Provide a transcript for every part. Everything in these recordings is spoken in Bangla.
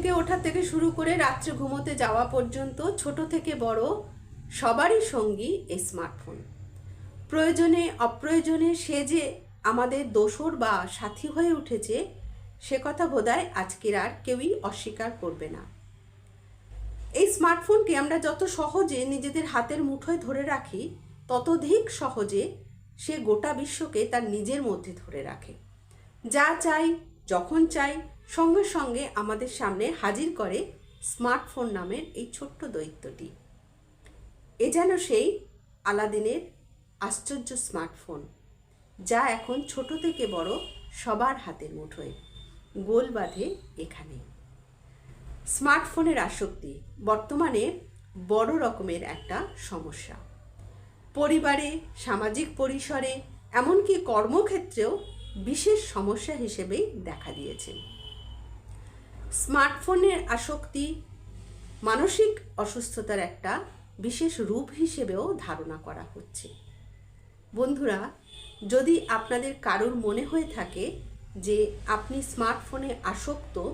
থেকে ওঠা থেকে শুরু করে রাত্রে ঘুমোতে যাওয়া পর্যন্ত ছোট থেকে বড় সবারই সঙ্গী এই স্মার্টফোন প্রয়োজনে, অপ্রয়োজনে সে যে আমাদের দোসর বা সাথী হয়ে উঠেছে, সে কথা বোধহয় আজকের আর কেউই অস্বীকার করবে না। এই স্মার্টফোনকে আমরা যত সহজে নিজেদের হাতের মুঠোয় ধরে রাখি ততধিক সহজে সে গোটা বিশ্বকে তার নিজের মধ্যে ধরে রাখে। যা চাই, যখন চাই সঙ্গে সঙ্গে আমাদের সামনে হাজির করে স্মার্টফোন নামের এই ছোট্ট দৈত্যটি। এ যেন সেই আলাদিনের আশ্চর্য স্মার্টফোন, যা এখন ছোট থেকে বড় সবার হাতের মুঠোয়, গোল বাঁধে এখানে। স্মার্টফোনের আসক্তি বর্তমানে বড় রকমের একটা সমস্যা। পরিবারে, সামাজিক পরিসরে, এমনকি কর্মক্ষেত্রেও বিশেষ সমস্যা হিসেবেই দেখা দিয়েছে। স্মার্টফোনের আসক্তি মানসিক অসুস্থতার একটা বিশেষ রূপ হিসেবেও ধারণা করা হচ্ছে। বন্ধুরা, যদি আপনাদের কারোর মনে হয়ে থাকে যে আপনি স্মার্টফোনে আসক্ত,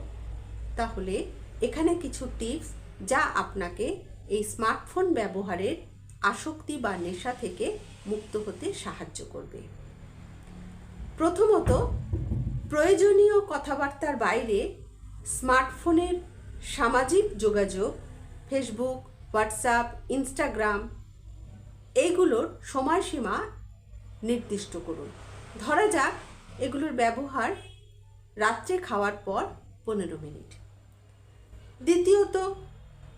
তাহলে এখানে কিছু টিপস যা আপনাকে এই স্মার্টফোন ব্যবহারের আসক্তি বা নেশা থেকে মুক্ত হতে সাহায্য করবে। প্রথমত, প্রয়োজনীয় কথাবার্তার বাইরে স্মার্টফোনের সামাজিক যোগাযোগ ফেসবুক হোয়াটসঅ্যাপ ইনস্টাগ্রাম এইগুলোর সময়সীমা নির্দিষ্ট করুন। ধরা যাক, এগুলোর ব্যবহার রাত্রে খাওয়ার পর পনেরো মিনিট। দ্বিতীয়ত,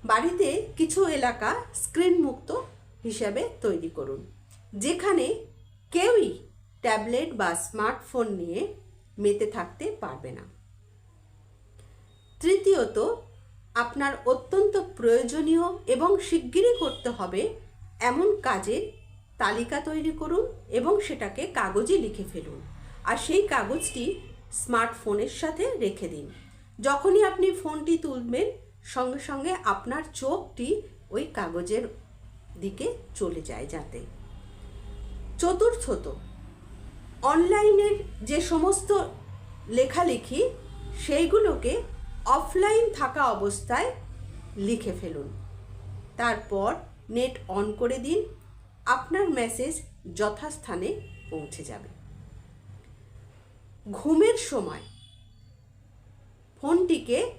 বাড়িতে কিছু এলাকা স্ক্রিন মুক্ত হিসাবে তৈরি করুন, যেখানে কেউই ট্যাবলেট বা স্মার্টফোন নিয়ে মেতে থাকতে পারবে না। তৃতীয়ত আপনার অত্যন্ত প্রয়োজনীয় এবং শিগগিরই করতে হবে এমন কাজের তালিকা তৈরি করুন এবং সেটাকে কাগজে লিখে ফেলুন। আর সেই কাগজটি স্মার্টফোনের সাথে রেখে দিন। যখনই আপনি ফোনটি তুলবেন, সঙ্গে সঙ্গে আপনার চোখটি ওই কাগজের দিকে চলে যায় যাতে। চতুর্থত, অনলাইনের যে সমস্ত লেখালেখি, সেইগুলোকে অফলাইন থাকা অবস্থায় লিখে ফেলুন। তারপর নেট অন করে দিন। আপনার মেসেজ যথাস্থানে পৌঁছে যাবে। ঘুমের সময়। ফোনটিকে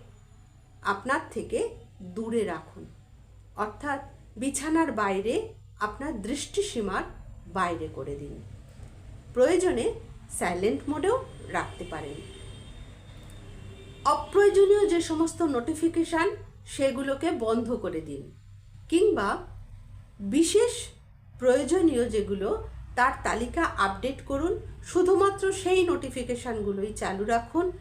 আপনার থেকে দূরে রাখুন। অর্থাৎ বিছানার বাইরে আপনার দৃষ্টিসীমার বাইরে করে দিন। প্রয়োজনে সাইলেন্ট মোডেও রাখতে পারেন। অপ্রয়োজনীয় যে সমস্ত নোটিফিকেশান সেগুলোকে বন্ধ করে দিন, কিংবা বিশেষ প্রয়োজনীয় যেগুলো তার তালিকা আপডেট করুন, শুধুমাত্র সেই নোটিফিকেশানগুলোই চালু রাখুন,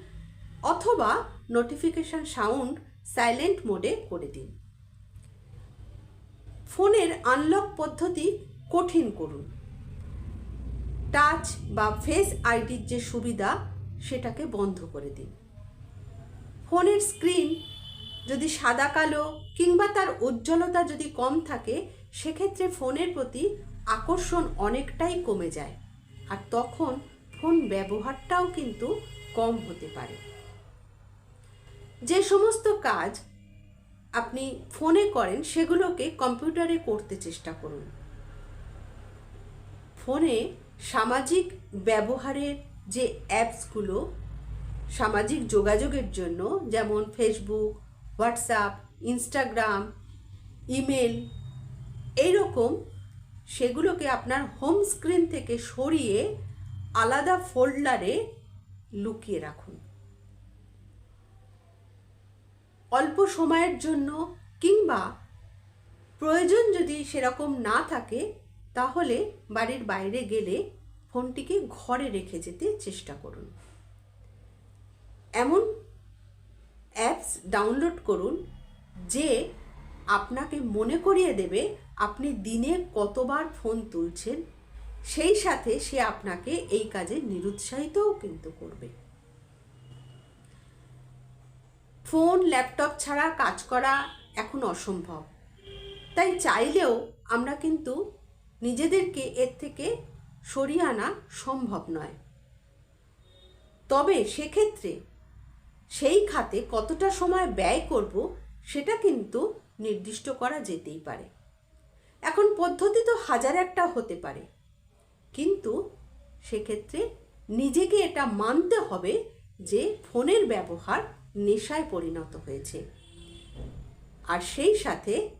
অথবা নোটিফিকেশান সাউন্ড সাইলেন্ট মোডে করে দিন। ফোনের আনলক পদ্ধতি কঠিন করুন। টাচ বা ফেস আইডির যে সুবিধা, সেটাকে বন্ধ করে দিন। ফোনের স্ক্রিন যদি সাদা কালো কিংবা তার উজ্জ্বলতা যদি কম থাকে, সেক্ষেত্রে ফোনের প্রতি আকর্ষণ অনেকটাই কমে যায়। আর তখন ফোন ব্যবহারটাও কিন্তু কম হতে পারে। যে সমস্ত কাজ আপনি ফোনে করেন, সেগুলোকে কম্পিউটারে করতে চেষ্টা করুন। ফোনে সামাজিক ব্যবহারের যে অ্যাপসগুলো সামাজিক যোগাযোগের জন্য, যেমন ফেসবুক হোয়াটসঅ্যাপ ইনস্টাগ্রাম ইমেল এইরকম সেগুলোকে আপনার হোম স্ক্রিন থেকে সরিয়ে আলাদা ফোল্ডারে লুকিয়ে রাখুন। অল্প সময়ের জন্য কিংবা প্রয়োজন যদি সেরকম না থাকে, তাহলে বাড়ির বাইরে গেলে ফোনটিকে ঘরে রেখে যেতে চেষ্টা করুন এমন অ্যাপস ডাউনলোড করুন, যে আপনাকে মনে করিয়ে দেবে আপনি দিনে কতবার ফোন তুলছেন, সেই সাথে সে আপনাকে এই কাজে নিরুৎসাহিতও কিন্তু করবে। ফোন ল্যাপটপ ছাড়া কাজ করা এখন অসম্ভব। তাই চাইলেও আমরা কিন্তু নিজেদেরকে এর থেকে সরিয়ে আনা সম্ভব নয়। তবে সেক্ষেত্রে সেই খাতে কতটা সময় ব্যয় করব সেটা কিন্তু নির্দিষ্ট করা যেতেই পারে। এখন পদ্ধতি তো হাজার একটা হতে পারে। কিন্তু সেক্ষেত্রে নিজেকে এটা মানতে হবে যে ফোনের ব্যবহার নেশায় পরিণত হয়েছে। আর সেই সাথে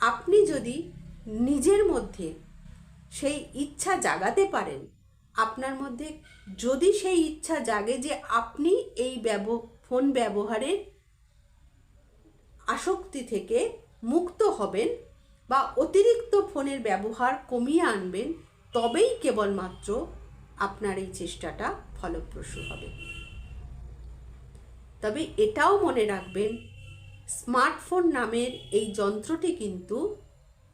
আপনি যদি নিজের মধ্যে সেই ইচ্ছা জাগাতে পারেন, আপনার মধ্যে যদি সেই ইচ্ছা জাগে যে আপনি এই ব্যব ফোন ব্যবহারের আসক্তি থেকে মুক্ত হবেন বা অতিরিক্ত ফোনের ব্যবহার কমিয়ে আনবেন, তবেই কেবলমাত্র আপনার এই চেষ্টাটা ফলপ্রসূ হবে। তবে এটাও মনে রাখবেন, স্মার্টফোন নামের এই যন্ত্রটি কিন্তু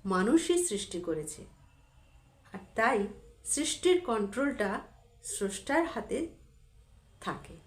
মানুষই সৃষ্টি করেছে। আর তাই সৃষ্টির কন্ট্রোলটা স্রষ্টার হাতে থাকে।